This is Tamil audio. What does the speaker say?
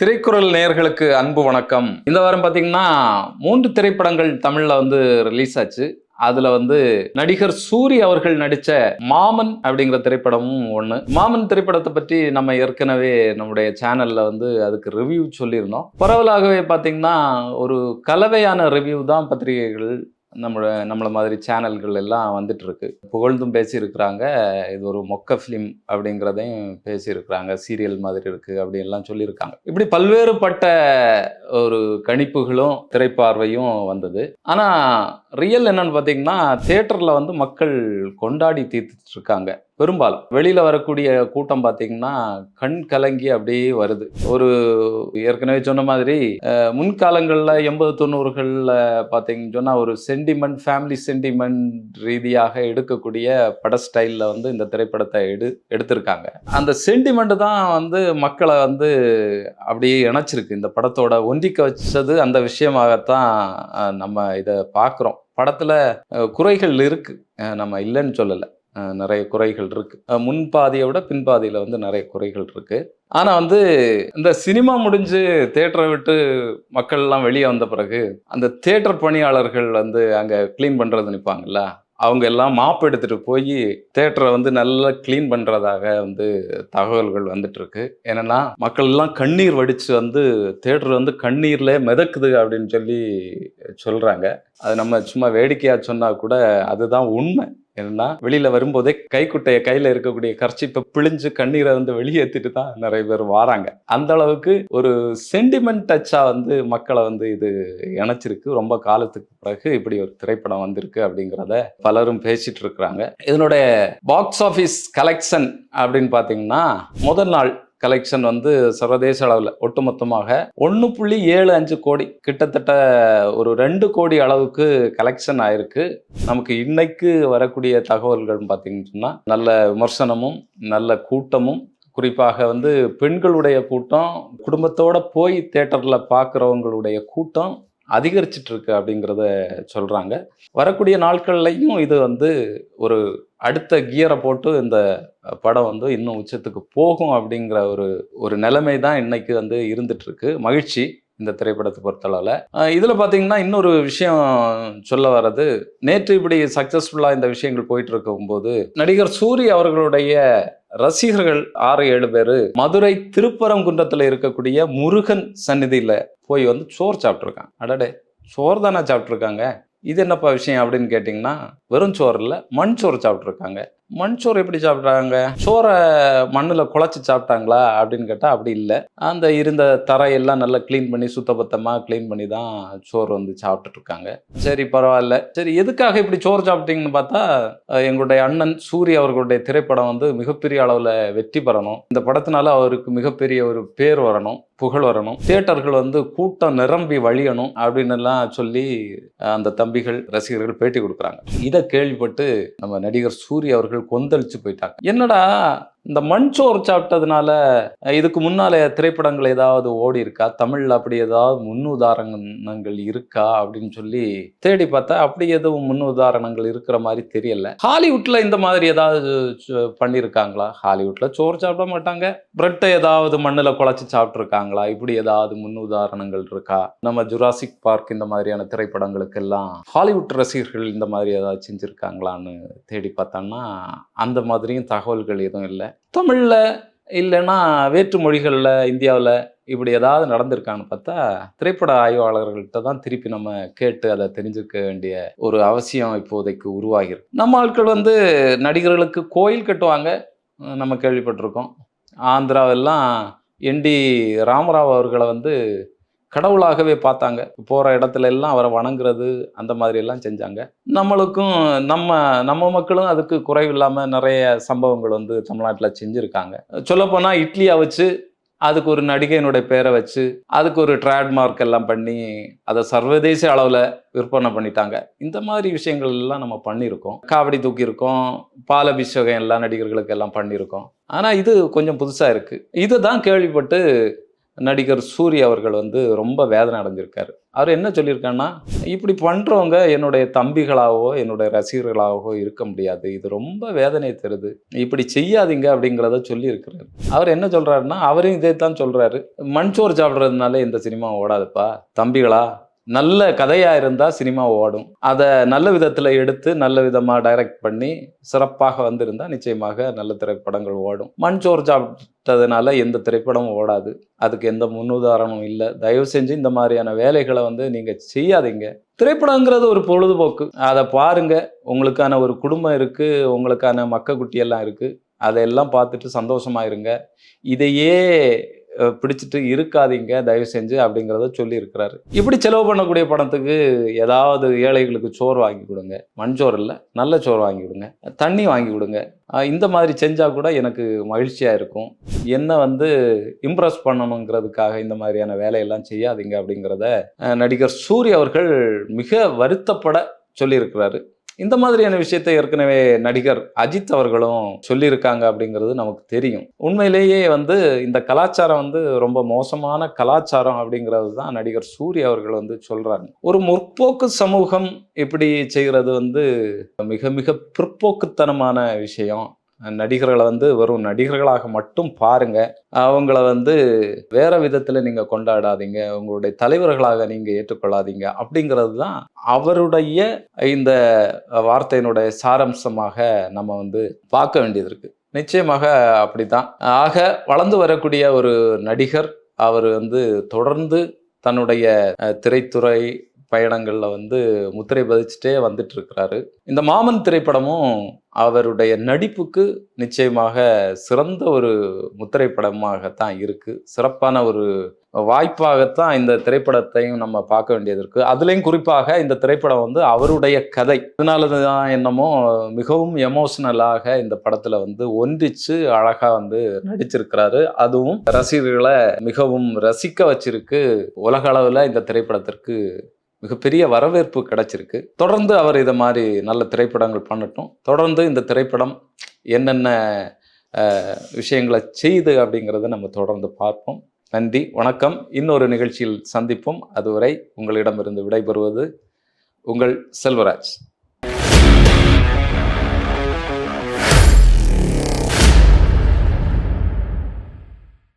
திரைக்குறள் நேயர்களுக்கு அன்பு வணக்கம். இந்த வாரம் பார்த்தீங்கன்னா மூன்று திரைப்படங்கள் தமிழில் வந்து ரிலீஸ் ஆச்சு. அதுல வந்து நடிகர் சூரி அவர்கள் நடித்த மாமன் அப்படிங்கிற திரைப்படமும் ஒன்று மாமன் திரைப்படத்தை பற்றி நம்ம ஏற்கனவே நம்முடைய சேனல்ல வந்து அதுக்கு ரிவ்யூ சொல்லியிருந்தோம். பரவலாகவே பார்த்தீங்கன்னா ஒரு கலவையான ரிவ்யூ தான் பத்திரிகைகள் நம்மளோட நம்மளை மாதிரி சேனல்கள் எல்லாம் வந்துட்டுருக்கு. புகழ்ந்தும் பேசியிருக்கிறாங்க. இது ஒரு மொக்க ஃபிலிம் அப்படிங்கிறதையும் பேசியிருக்கிறாங்க. சீரியல் மாதிரி இருக்குது அப்படின்லாம் சொல்லியிருக்காங்க. இப்படி பல்வேறுபட்ட ஒரு கணிப்புகளும் திரைப்பார்வையும் வந்தது. ஆனால் ரியல் என்னன்னு பார்த்தீங்கன்னா தேட்டரில் வந்து மக்கள் கொண்டாடி தீர்த்துட்டு இருக்காங்க. பெரும்பாலும். வெளியில் வரக்கூடிய கூட்டம் பார்த்தீங்கன்னா கண் கலங்கி அப்படியே வருது. ஒரு ஏற்கனவே சொன்ன மாதிரி முன்காலங்களில் எண்பது தொண்ணூறுகளில் பார்த்தீங்கன்னு சொன்னால் ஒரு சென்டிமெண்ட் ஃபேமிலி சென்டிமெண்ட் ரீதியாக எடுக்கக்கூடிய பட ஸ்டைலில் வந்து இந்த திரைப்படத்தை எடு எடுத்திருக்காங்க. அந்த சென்டிமெண்ட் தான் வந்து மக்களை வந்து அப்படியே இணைச்சிருக்கு. இந்த படத்தோட ஒன்றிக்க வச்சது அந்த விஷயமாகத்தான் நம்ம இதை பார்க்குறோம் படத்தில் குறைகள் இருக்குது நம்ம இல்லைன்னு சொல்லலை. நிறைய குறைகள் இருக்குது முன்பாதியை விட பின்பாதியில் வந்து நிறைய குறைகள் இருக்குது ஆனால் வந்து இந்த சினிமா முடிஞ்சு தேட்டரை விட்டு மக்கள் எல்லாம் வெளியே வந்த பிறகு அந்த தேட்டர் பணியாளர்கள் வந்து அங்கே க்ளீன் பண்ணுறது நிற்பாங்கல்ல அவங்க எல்லாம் மாப்பு எடுத்துகிட்டு போய் தேட்டரை வந்து நல்லா க்ளீன் பண்ணுறதாக வந்து தகவல்கள் வந்துட்டுருக்கு இருக்கு. மக்கள் எல்லாம் கண்ணீர் வடிச்சு வந்து தேட்டர் வந்து கண்ணீரில் மிதக்குது அப்படின்னு சொல்லி சொல்கிறாங்க அது நம்ம சும்மா வேடிக்கையாக சொன்னால் கூட அதுதான் உண்மை. ஏன்னா வெளியில வரும்போதே கைக்குட்டைய கையில இருக்கக்கூடிய கர்ச்சிப்பை பிழிஞ்சு கண்ணீரை வந்து வெளியேற்றிட்டு தான் நிறைய பேர் வாராங்க. அந்த அளவுக்கு ஒரு சென்டிமெண்ட் டச்சா வந்து மக்களை வந்து இது இணைச்சிருக்கு. ரொம்ப காலத்துக்கு பிறகு இப்படி ஒரு திரைப்படம் வந்திருக்கு அப்படிங்கிறத பலரும் பேசிட்டு இருக்கிறாங்க. இதனுடைய பாக்ஸ் ஆஃபீஸ் கலெக்ஷன் அப்படின்னு பார்த்தீங்கன்னா முதல் நாள் கலெக்ஷன் வந்து சர்வதேச அளவில் ஒட்டுமொத்தமாக ஒன்று புள்ளி ஏழு அஞ்சு கோடி கிட்டத்தட்ட ஒரு ரெண்டு கோடி அளவுக்கு கலெக்ஷன் ஆயிருக்கு. நமக்கு இன்னைக்கு வரக்கூடிய தகவல்கள் பார்த்தீங்கன்னு சொன்னால் நல்ல விமர்சனமும் நல்ல கூட்டமும் குறிப்பாக வந்து பெண்களுடைய கூட்டம் குடும்பத்தோட போய் தேட்டரில் பார்க்குறவங்களுடைய கூட்டம் அதிகரிச்சிட்ருக்கு அப்படிங்கிறத சொல்கிறாங்க வரக்கூடிய நாட்கள்லையும் இது வந்து ஒரு அடுத்த கியரை போட்டு இந்த படம் வந்து இன்னும் உச்சத்துக்கு போகும் அப்படிங்கிற ஒரு ஒரு நிலைமை தான் இன்னைக்கு வந்து இருந்துட்டு இருக்கு மகிழ்ச்சி இந்த திரைப்படத்தை பொறுத்தளவில். இதில் பார்த்தீங்கன்னா இன்னொரு விஷயம் சொல்ல வர்றது நேற்று இப்படி சக்ஸஸ்ஃபுல்லாக இந்த விஷயங்கள் போயிட்டு இருக்கும்போது நடிகர் சூரி அவர்களுடைய ரசிகர்கள் ஆறு ஏழு பேர் மதுரை திருப்பரங்குன்றத்தில் இருக்கக்கூடிய முருகன் சந்நிதியில் போய் வந்து சோறு சாப்பிட்ருக்காங்க அடடே சோறு தானே சாப்பிட்ருக்காங்க இது என்னப்பா விஷயம் அப்படின்னு கேட்டிங்கன்னா வெறும் சோறு இல்லை மண் சோறு சாப்பிட்ருக்காங்க மண் சோறு எப்படி சாப்பிட்றாங்க? சோறை மண்ணில் குழச்சி சாப்பிட்டாங்களா அப்படின்னு கேட்டால் அப்படி இல்லை. அந்த இருந்த தரையெல்லாம் நல்லா க்ளீன் பண்ணி சுத்தபத்தமாக க்ளீன் பண்ணி தான் சோறு வந்து சாப்பிட்டுட்ருக்காங்க. சரி பரவாயில்ல. சரி எதுக்காக இப்படி சோறு சாப்பிட்டீங்கன்னு பார்த்தா எங்களுடைய அண்ணன் சூரிய அவர்களுடைய திரைப்படம் வந்து மிகப்பெரிய அளவில் வெற்றி பெறணும். இந்த படத்தினால அவருக்கு மிகப்பெரிய ஒரு பேர் வரணும். புகழ் வரணும். தியேட்டர்கள் வந்து கூட்டம் நிரம்பி வழியணும் அப்படின்னு எல்லாம் சொல்லி அந்த தம்பிகள் ரசிகர்கள் பேட்டி கொடுக்குறாங்க. இதை கேள்விப்பட்டு நம்ம நடிகர் சூரிய அவர்கள் கொந்தளிச்சு போயிட்டாங்க. என்னடா இந்த மண் சோறு சாப்பிட்டதுனால இதுக்கு முன்னால திரைப்படங்கள் ஏதாவது ஓடி இருக்கா? தமிழ்ல அப்படி ஏதாவது முன்னுதாரணங்கள் இருக்கா? அப்படின்னு சொல்லி தேடி பார்த்தா அப்படி எதுவும் முன்னுதாரணங்கள் இருக்கிற மாதிரி தெரியல. ஹாலிவுட்ல இந்த மாதிரி ஏதாவது பண்ணியிருக்காங்களா? ஹாலிவுட்ல சோறு சாப்பிட மாட்டாங்க. பிரெட்டை ஏதாவது மண்ணில் குழச்சி சாப்பிட்ருக்காங்களா இப்படி ஏதாவது முன்னுதாரணங்கள் இருக்கா? நம்ம ஜுராசிக் பார்க் இந்த மாதிரியான திரைப்படங்களுக்கெல்லாம் ஹாலிவுட் ரசிகர்கள் இந்த மாதிரி ஏதாவது செஞ்சுருக்காங்களான்னு தேடி பார்த்தோம்னா அந்த மாதிரியும் தகவல்கள் எதுவும் இல்லை. தமிழில் இல்லைன்னா வேற்று மொழிகளில் இந்தியாவில் இப்படி ஏதாவது நடந்திருக்கான்னு பார்த்தா திரைப்பட ஆய்வாளர்கள்ட்ட தான் திருப்பி நம்ம கேட்டு அதை தெரிஞ்சுக்க வேண்டிய ஒரு அவசியம் இப்போதைக்கு உருவாகிருக்கு நம்ம ஆட்கள் வந்து நடிகர்களுக்கு கோயில் கட்டுவாங்க நம்ம கேள்விப்பட்டிருக்கோம். ஆந்திராவெல்லாம் என் டி ராமராவ் அவர்களை வந்து கடவுளாகவே பார்த்தாங்க. போகிற இடத்துல எல்லாம் அவரை வணங்குறது அந்த மாதிரி எல்லாம் செஞ்சாங்க. நம்மளுக்கும் நம்ம நம்ம மக்களும் அதுக்கு குறைவில்லாமல் நிறைய சம்பவங்கள் வந்து தமிழ்நாட்டில் செஞ்சுருக்காங்க. சொல்லப்போனால் இட்லியை வச்சு அதுக்கு ஒரு நடிகையினுடைய பேரை வச்சு அதுக்கு ஒரு ட்ரேட்மார்க் எல்லாம் பண்ணி அதை சர்வதேச அளவில் விற்பனை பண்ணிட்டாங்க. இந்த மாதிரி விஷயங்கள் எல்லாம் நம்ம பண்ணியிருக்கோம். காவடி தூக்கியிருக்கோம் பால் அபிஷேகம் எல்லா நடிகர்களுக்கு எல்லாம் பண்ணியிருக்கோம். ஆனால் இது கொஞ்சம் புதுசாக இருக்குது இதை தான் கேள்விப்பட்டு நடிகர் சூரி அவர்கள் வந்து ரொம்ப வேதனை அடைஞ்சிருக்காரு. அவர் என்ன சொல்லியிருக்காருன்னா இப்படி பண்ணுறவங்க என்னுடைய தம்பிகளாகவோ என்னுடைய ரசிகர்களாகவோ இருக்க முடியாது. இது ரொம்ப வேதனை தருது. இப்படி செய்யாதீங்க அப்படிங்கிறத சொல்லியிருக்கிறாரு. அவர் என்ன சொல்கிறாருன்னா அவரையும் இதே தான் சொல்கிறாரு மண்சோறு சாப்பிட்றதுனால இந்த சினிமா ஓடாதுப்பா. தம்பிகளா நல்ல கதையா இருந்தா சினிமா ஓடும். அதை நல்ல விதத்துல எடுத்து நல்ல விதமா டைரக்ட் பண்ணி சிறப்பாக வந்திருந்தா நிச்சயமாக நல்ல திரைப்படங்கள் ஓடும். மண் சோறு சாப்பிட்டதுனால எந்த திரைப்படமும் ஓடாது. அதுக்கு எந்த முன்னுதாரணமும் இல்லை. தயவு செஞ்சு இந்த மாதிரியான வேலைகளை வந்து நீங்க செய்யாதீங்க. திரைப்படங்கிறது ஒரு பொழுதுபோக்கு. அதை பாருங்க. உங்களுக்கான ஒரு குடும்பம் இருக்கு. உங்களுக்கான மக்க குட்டியெல்லாம் இருக்குது இருக்கு. அதையெல்லாம் பார்த்துட்டு சந்தோஷமா இருங்க. இதையே பிடிச்சிட்டு இருக்காதீங்க தயவு செஞ்சு அப்படிங்கிறத சொல்லியிருக்கிறாரு. இப்படி செலவு பண்ணக்கூடிய பணத்துக்கு ஏதாவது ஏழைகளுக்கு சோறு வாங்கி கொடுங்க. மண்சோறு இல்லை நல்ல சோறு வாங்கி கொடுங்க. தண்ணி வாங்கி கொடுங்க. இந்த மாதிரி செஞ்சால் கூட எனக்கு மகிழ்ச்சியாக இருக்கும். என்ன வந்து இம்ப்ரெஸ் பண்ணணுங்கிறதுக்காக இந்த மாதிரியான வேலையெல்லாம் செய்யாதீங்க அப்படிங்கிறத நடிகர் சூரிய அவர்கள் மிக வருத்தப்பட சொல்லியிருக்கிறாரு. இந்த மாதிரியான விஷயத்தை ஏற்கனவே நடிகர் அஜித் அவர்களும் சொல்லியிருக்காங்க அப்படிங்கிறது நமக்கு தெரியும். உண்மையிலேயே வந்து இந்த கலாச்சாரம் வந்து ரொம்ப மோசமான கலாச்சாரம் அப்படிங்கிறது தான் நடிகர் சூரி அவர்கள் வந்து சொல்கிறாங்க ஒரு முற்போக்கு சமூகம் இப்படி செய்கிறது வந்து மிக மிக பிற்போக்குத்தனமான விஷயம். நடிகர்களை வந்து வெறும் நடிகர்களாக மட்டும் பாருங்க. அவங்கள வந்து வேற விதத்துல நீங்க கொண்டாடாதீங்க. உங்களுடைய தலைவர்களாக நீங்க ஏற்றுக்கொள்ளாதீங்க. அப்படிங்கிறது தான் அவருடைய இந்த வார்த்தையினுடைய சாரம்சமாக நம்ம வந்து பார்க்க வேண்டியது இருக்கு. நிச்சயமாக அப்படித்தான். ஆக வளர்ந்து வரக்கூடிய ஒரு நடிகர் அவர் வந்து தொடர்ந்து தன்னுடைய திரைத்துறை பயணங்களில் வந்து முத்திரை பதிச்சுட்டே வந்துட்டு இருக்கிறாரு இந்த மாமன் திரைப்படமும் அவருடைய நடிப்புக்கு நிச்சயமாக சிறந்த ஒரு முத்திரை படமாகத்தான் இருக்கு. சிறப்பான ஒரு வாய்ப்பாகத்தான் இந்த திரைப்படத்தையும் நம்ம பார்க்க வேண்டியது இருக்கு. அதுலேயும் குறிப்பாக இந்த திரைப்படம் வந்து அவருடைய கதை. அதனால தான் என்னமோ மிகவும் எமோஷனலாக இந்த படத்துல வந்து ஒன்றிச்சு அழகா வந்து நடிச்சிருக்கிறாரு. அதுவும் ரசிகர்களை மிகவும் ரசிக்க வச்சிருக்கு உலக அளவில் இந்த திரைப்படத்திற்கு மிகப்பெரிய வரவேற்பு கிடைச்சிருக்கு. தொடர்ந்து அவர் இதை மாதிரி நல்ல திரைப்படங்கள் பண்ணட்டும். தொடர்ந்து இந்த திரைப்படம் என்னென்ன விஷயங்களை செய்து அப்படிங்கிறத நம்ம தொடர்ந்து பார்ப்போம். நன்றி வணக்கம். இன்னொரு நிகழ்ச்சியில் சந்திப்போம். அதுவரை உங்களிடமிருந்து விடைபெறுவது உங்கள் செல்வராஜ்.